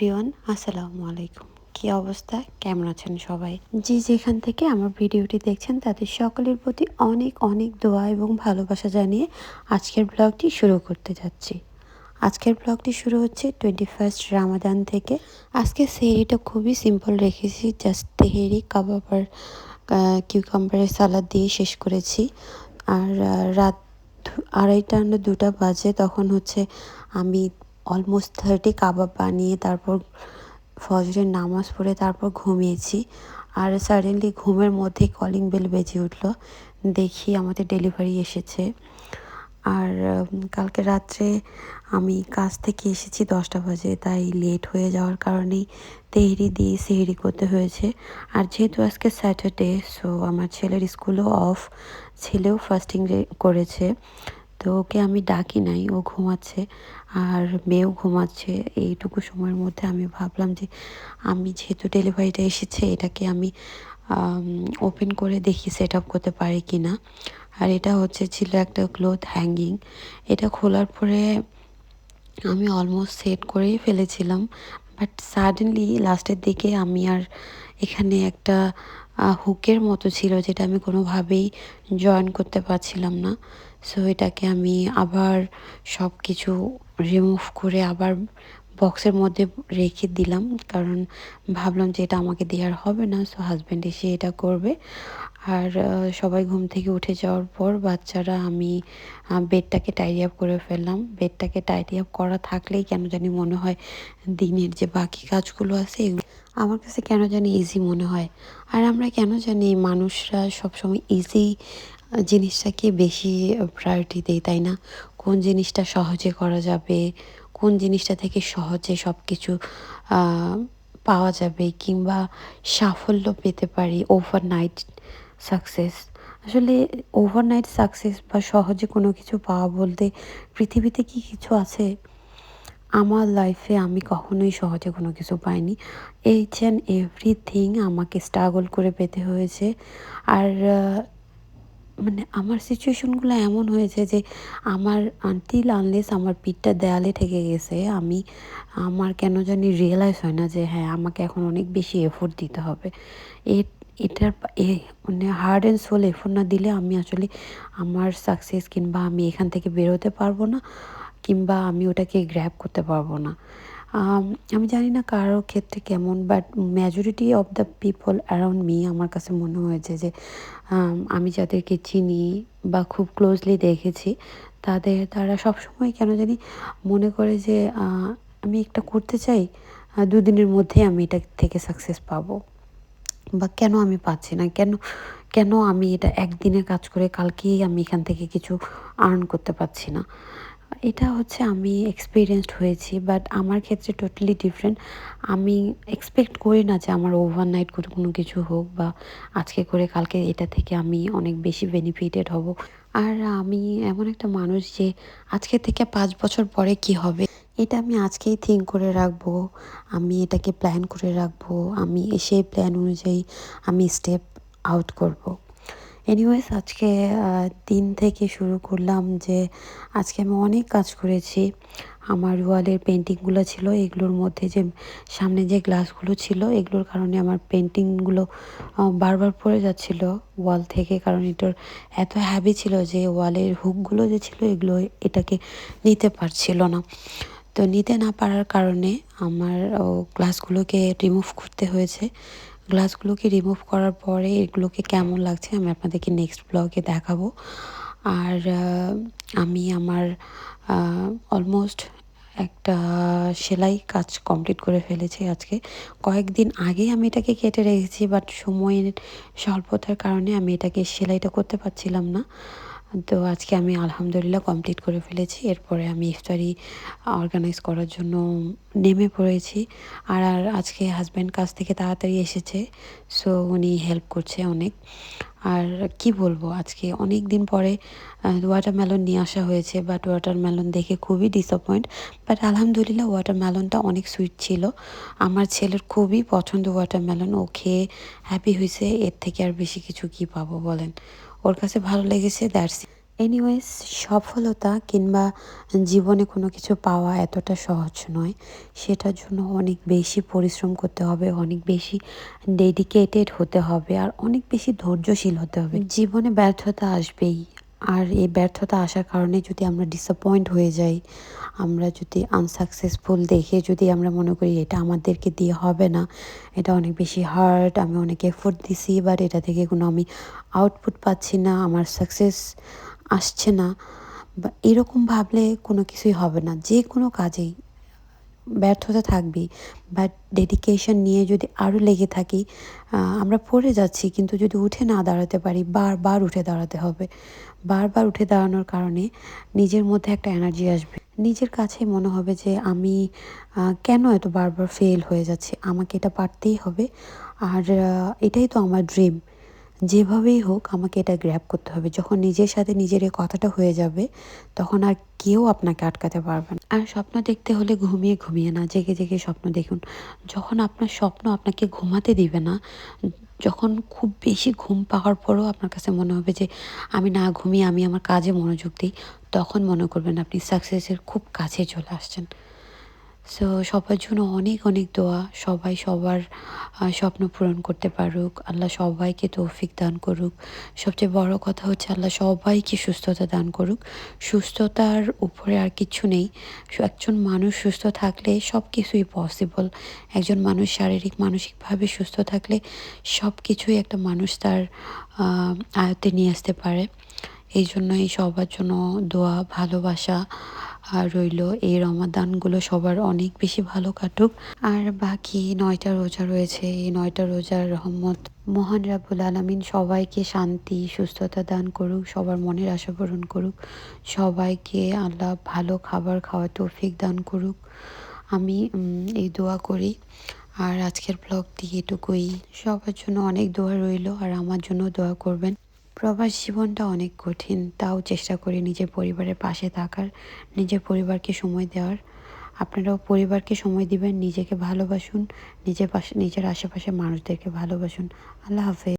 Everyone, আসসালামু আলাইকুম। কি অবস্থা? কেমন আছেন সবাই? যে যেখান থেকে আমার ভিডিওটি দেখছেন, তাদের সকলের প্রতি অনেক অনেক দোয়া এবং ভালোবাসা জানিয়ে আজকের ব্লগটি শুরু করতে যাচ্ছি। আজকের ব্লগটি শুরু হচ্ছে টোয়েন্টি ফার্স্ট রামাদান থেকে। আজকে সেহরিটা খুবই সিম্পল রেখেছি জাস্ট তেহেরি, কাবাব আর কিউকাম্বারের সালাদ দিয়ে শেষ করেছি। আর রাত আড়াইটা না দুটা বাজে, তখন হচ্ছে আমি অলমোস্ট থার্টি কাবাব বানিয়ে তারপর ফজরের নামাজ পড়ে তারপর ঘুমিয়েছি। আর সাডেনলি ঘুমের মধ্যে কলিং বেল বেজে উঠল। দেখি আমাদের ডেলিভারি এসেছে। আর কালকে রাত্রে আমি কাজ থেকে এসেছি দশটা বাজে, তাই লেট হয়ে যাওয়ার কারণেই তেহরি দিয়ে সেহরি করতে হয়েছে। আর যেহেতু আজকে স্যাটারডে সো আমার ছেলের স্কুলও অফ ছেলেও ফাস্টিং করেছে। তো ওকে আমি ডাকি নাই, ও ঘুমাচ্ছে। আর মেয়েও ঘুমাচ্ছে, এইটুকু সময়ের মধ্যে আমি ভাবলাম যে আমি যেহেতু ডেলিভারিটা এসেছে, এটাকে আমি ওপেন করে দেখি সেট আপ করতে পারি কি না আর এটা হচ্ছে ছিল একটা ক্লোথ হ্যাঙ্গিং এটা খোলার পরে আমি অলমোস্ট সেট করেই ফেলেছিলাম। বাট সাডেনলি লাস্টের দিকে আমি আর এখানে একটা হুকের মতো ছিল যেটা আমি কোনোভাবেই জয়েন করতে পারছিলাম না। সো এটাকে আমি আবার সব কিছু রিমুভ করে আবার বক্সের মধ্যে রেখে দিলাম। কারণ ভাবলাম যে এটা আমাকে দেওয়ার হবে না সো হাজব্যান্ড এসে এটা করবে। আর সবাই ঘুম থেকে উঠে যাওয়ার পর বাচ্চারা আমি বেডটাকে টাইডি আপ করে ফেললাম। বেডটাকে টাইডি আপ করা থাকলেই কেন জানি মনে হয় দিনের যে বাকি কাজগুলো আছে আমার কাছে কেন জানি ইজি মনে হয়। আর আমরা কেন জানি মানুষরা সবসময় ইজি জিনিসটাকে বেশি প্রায়োরিটি দেই তাই না? কোন জিনিসটা সহজে করা যাবে, কোন জিনিসটা থেকে সহজে সব কিছু পাওয়া যাবে কিংবা সাফল্য পেতে পারি ওভারনাইট সাকসেস আসলে ওভারনাইট সাকসেস বা সহজে কোনো কিছু পাওয়া বলতে পৃথিবীতে কি কিছু আছে? আমার লাইফে আমি কখনোই সহজে কোনো কিছু পাইনি। এইচ অ্যান্ড এভরিথিং আমাকে স্ট্রাগল করে পেতে হয়েছে। আর মানে আমার সিচুয়েশনগুলো এমন হয়েছে যে আমার আনটিল আনলেস আমার পিঠটা দেয়ালে ঠেকে গেছে, আমি, আমার কেন জানি রিয়েলাইজ হয় না যে হ্যাঁ আমাকে এখন অনেক বেশি এফোর্ট দিতে হবে। এ, এটার মানে হার্ড অ্যান্ড সোল এফোর্ট না দিলে আমি আসলে আমার সাকসেস কিংবা আমি এখান থেকে বেরোতে পারব না, কিংবা আমি ওটাকে গ্র্যাব করতে পারব না। আমি জানি না কারও ক্ষেত্রে কেমন but majority of the people around me আমার কাছে মনে হয়েছে যে, আমি যাদেরকে চিনি বা খুব ক্লোজলি দেখেছি, তাদের, তারা সবসময় কেন জানি মনে করে যে আমি একটা করতে চাই দুদিনের মধ্যে আমি এটা থেকে সাকসেস পাবো। বা কেন আমি পাচ্ছি না? কেন কেন আমি এটা একদিনের কাজ করে কালকেই আমি এখান থেকে কিছু আর্ন করতে পারছি না? এটা হচ্ছে আমি এক্সপিরিয়েন্সড হয়েছি বাট আমার ক্ষেত্রে টোটালি ডিফারেন্ট আমি এক্সপেক্ট করি না যে আমার ওভারনাইট করে কোনো কিছু হোক বা আজকে করে কালকে এটা থেকে আমি অনেক বেশি বেনিফিটেড হব। আর আমি এমন একটা মানুষ যে আজকে থেকে পাঁচ বছর পরে কি হবে, এটা আমি আজকেই থিঙ্ক করে রাখব। আমি এটাকে প্ল্যান করে রাখব। আমি সেই প্ল্যান অনুযায়ী আমি স্টেপ আউট করব। এনিওয়েজ আজকে দিন থেকে শুরু করলাম যে আজকে আমি অনেক কাজ করেছি। আমার ওয়ালের পেন্টিংগুলো ছিল, এগুলোর মধ্যে যে সামনে যে গ্লাসগুলো ছিল, এগুলোর কারণে আমার পেন্টিংগুলো বারবার পড়ে যাচ্ছিল ওয়াল থেকে। কারণ এটার এত হ্যাবি ছিল যে ওয়ালের হুকগুলো যে ছিল, এগুলো এটাকে নিতে পারছিল না। তো নিতে না পারার কারণে আমার গ্লাসগুলোকে রিমুভ করতে হয়েছে। গ্লাসগুলোকে রিমুভ করার পরে এগুলোকে কেমন লাগছে আমি আপনাদেরকে নেক্সট ব্লগে দেখাবো। আর আমি আমার অলমোস্ট একটা সেলাই কাজ কমপ্লিট করে ফেলেছি আজকে। কয়েকদিন আগে আমি এটাকে কেটে রেখেছি বাট সময়ের স্বল্পতার কারণে আমি এটাকে সেলাইটা করতে পারছিলাম না। তো আজকে আমি আলহামদুলিল্লাহ কমপ্লিট করে ফেলেছি। এরপরে আমি ইফতারি অর্গানাইজ করার জন্য নেমে পড়েছি। আর আর আজকে হাজব্যান্ড কাছ থেকে তাড়াতাড়ি এসেছে সো উনি হেল্প করছে অনেক। আর কি বলব, আজকে অনেক দিন পরে ওয়াটারমেলন নিয়ে আসা হয়েছে বাট ওয়াটারমেলন দেখে খুবই ডিসঅ্যাপয়েন্ট বাট আলহামদুলিল্লাহ ওয়াটারমেলনটা অনেক সুইট ছিল। আমার ছেলের খুবই পছন্দ ওয়াটারমেলন ও খেয়ে হ্যাপি হয়েছে। এর থেকে আর বেশি কিছু কি পাবো বলেন? ওর কাছে ভালো লেগেছে দ্যাটস এনিওয়েজ সফলতা কিংবা জীবনে কোনো কিছু পাওয়া এতটা সহজ নয়। সেটার জন্য অনেক বেশি পরিশ্রম করতে হবে, অনেক বেশি ডেডিকেটেড হতে হবে, আর অনেক বেশি ধৈর্যশীল হতে হবে। জীবনে ব্যর্থতা আসবেই। আর এই ব্যর্থতা আসার কারণে যদি আমরা ডিসঅ্যাপয়েন্ট হয়ে যাই, আমরা যদি আনসাকসেসফুল দেখে যদি আমরা মনে করি এটা আমাদেরকে দিয়ে হবে না, এটা অনেক বেশি হার্ড আমি অনেক এফোর্ট দিছি বাট এটা থেকে কোনো আমি আউটপুট পাচ্ছি না, আমার সাকসেস আসছে না, বা এরকম ভাবলে কোনো কিছুই হবে না। যে কোনো কাজেই ব্যর্থতা থাকবেই বাট ডেডিকেশন নিয়ে যদি আরও লেগে থাকি আমরা পড়ে যাচ্ছি, কিন্তু যদি উঠে না দাঁড়াতে পারি, বারবার উঠে দাঁড়াতে হবে। বারবার উঠে দাঁড়ানোর কারণে নিজের মধ্যে একটা এনার্জি আসবে। নিজের কাছেই মনে হবে যে আমি কেন এত বারবার ফেল হয়ে যাচ্ছে? আমাকে এটা পারতেই হবে। আর এটাই তো আমার ড্রিম যেভাবেই হোক আমাকে এটা গ্র্যাব করতে হবে। যখন নিজের সাথে নিজের এই কথাটা হয়ে যাবে, তখন আর কেউ আপনাকে আটকাতে পারবে না। আর স্বপ্ন দেখতে হলে ঘুমিয়ে ঘুমিয়ে না, জেগে জেগে স্বপ্ন দেখুন। যখন আপনার স্বপ্ন আপনাকে ঘুমাতে দিবে না যখন খুব বেশি ঘুম পাওয়ার পরও আপনার কাছে মনে হবে যে আমি না ঘুমিয়ে আমি আমার কাজে মনোযোগ দিই, তখন মনে করবেন আপনি সাকসেসের খুব কাছে চলে আসছেন। সো সবার জন্য অনেক অনেক দোয়া। সবাই সবার স্বপ্ন পূরণ করতে পারুক। আল্লাহ সবাইকে তৌফিক দান করুক। সবচেয়ে বড় কথা হচ্ছে আল্লাহ সবাইকে সুস্থতা দান করুক। সুস্থতার উপরে আর কিছু নেই। একজন মানুষ সুস্থ থাকলে সব কিছুই পসিবল একজন মানুষ শারীরিক, মানসিকভাবে সুস্থ থাকলে সব কিছুই একটা মানুষ তার আয়ত্তে নিয়ে আসতে পারে। এই জন্যই সবার জন্য দোয়া, ভালোবাসা আর রইল এই রমাদানগুলো সবার অনেক বেশি ভালো কাটুক। আর বাকি নয়টা রোজা রয়েছে, এই নয়টা রোজার রহমত মহান রাবুল আলমিন সবাইকে শান্তি, সুস্থতা দান করুক, সবার মনের আশা পূরণ করুক, সবাইকে আল্লাহ ভালো খাবার খাওয়ার তৌফিক দান করুক। আমি এই দোয়া করি। আর আজকের ব্লগটি এটুকুই। সবার জন্য অনেক দোয়া রইল, আর আমার জন্য দোয়া করবেন। প্রবাস জীবনটা অনেক কঠিন, তাও চেষ্টা করি নিজের পরিবারের পাশে থাকার, নিজের পরিবারকে সময় দেওয়ার। আপনারাও পরিবারকে সময় দিবেন, নিজেকে ভালোবাসুন, নিজের পাশে, নিজের আশেপাশে মানুষদেরকে ভালোবাসুন। আল্লাহ হাফেজ।